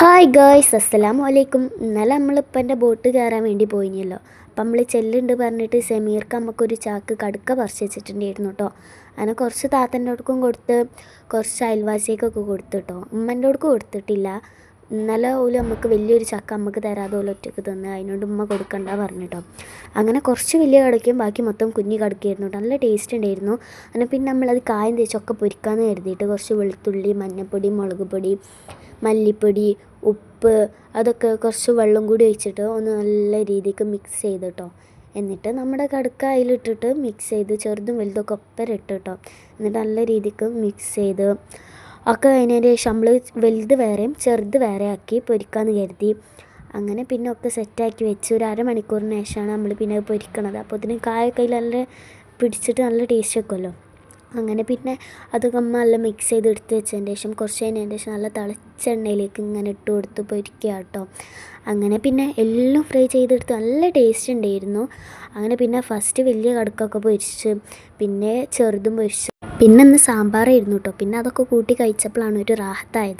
Hi girls അസ്സലാമു അലൈക്കും ഇന്നലെ നമ്മളിപ്പോൾ എന്റെ ബോട്ട് കയറാൻ വേണ്ടി പോയിനല്ലോ. അപ്പം നമ്മൾ ചെല്ലുണ്ട് പറഞ്ഞിട്ട് സെമീർക്ക് നമുക്കൊരു ചാക്ക് കടുക്ക പറിച്ച് വെച്ചിട്ടുണ്ടായിരുന്നു കേട്ടോ അങ്ങനെ കുറച്ച് താത്തന്റെ അടുക്കും കൊടുത്ത് കുറച്ച് അയൽവാസിക്കൊക്കെ കൊടുത്തു കേട്ടോ ഉമ്മന്റെ അടുക്ക് കൊടുത്തിട്ടില്ല. ഇന്നലെ ഓൽ നമുക്ക് വലിയൊരു ചക്ക നമുക്ക് തരാതെ പോലെ ഒറ്റയ്ക്ക് തന്ന്. അതിനോട് ഉമ്മ കൊടുക്കണ്ട പറഞ്ഞിട്ടോ അങ്ങനെ കുറച്ച് വലിയ കടക്കും ബാക്കി മൊത്തം കുഞ്ഞു കടക്കായിരുന്നു നല്ല ടേസ്റ്റ് ഉണ്ടായിരുന്നു. അങ്ങനെ പിന്നെ നമ്മളത് കായം തേച്ചൊക്കെ പൊരിക്കാമെന്ന് കരുതിയിട്ട് കുറച്ച് വെളുത്തുള്ളി മഞ്ഞൾപ്പൊടി മുളക് പൊടി മല്ലിപ്പൊടി ഉപ്പ് അതൊക്കെ കുറച്ച് വെള്ളം കൂടി ഒഴിച്ചിട്ട് ഒന്ന് നല്ല രീതിക്ക് മിക്സ് ചെയ്ത് കേട്ടോ എന്നിട്ട് നമ്മുടെ കടുക്ക അതിലിട്ടിട്ട് മിക്സ് ചെയ്ത് ചെറുതും വലുതൊക്കെ ഒപ്പരം ഇട്ട് കേട്ടോ എന്നിട്ട് നല്ല രീതിക്ക് മിക്സ് ചെയ്ത് ഒക്കെ കഴിഞ്ഞതിന് ശേഷം നമ്മൾ വലുത് വേറെയും ചെറുത് വേറെ ആക്കി പൊരിക്കാമെന്ന് കരുതി. അങ്ങനെ പിന്നെ ഒക്കെ സെറ്റാക്കി വെച്ച് ഒരു അരമണിക്കൂറിന് ശേഷമാണ് നമ്മൾ പിന്നെ പൊരിക്കണത്. അപ്പോൾ ഇതിന് കായൊക്കെ നല്ല പിടിച്ചിട്ട് നല്ല ടേസ്റ്റ് വെക്കുമല്ലോ അങ്ങനെ പിന്നെ അതൊക്കെ നല്ല മിക്സ് ചെയ്ത് എടുത്ത് വെച്ചതിന് ശേഷം കുറച്ച് കഴിഞ്ഞതിന് ശേഷം നല്ല തിളച്ച എണ്ണയിലേക്ക് ഇങ്ങനെ ഇട്ട് കൊടുത്ത് പൊരിക്കുക കേട്ടോ. അങ്ങനെ പിന്നെ എല്ലാം ഫ്രൈ ചെയ്തെടുത്ത് നല്ല ടേസ്റ്റ് ഉണ്ടായിരുന്നു. അങ്ങനെ പിന്നെ ഫസ്റ്റ് വലിയ കടുക്കൊക്കെ പൊരിച്ച് പിന്നെ ചെറുതും പൊരിച്ച്. പിന്നെ ഇന്ന് സാമ്പാറായിരുന്നു കേട്ടോ. പിന്നെ അതൊക്കെ കൂട്ടി കഴിച്ചപ്പോഴാണ് ഒരു റാഹത്തായത്.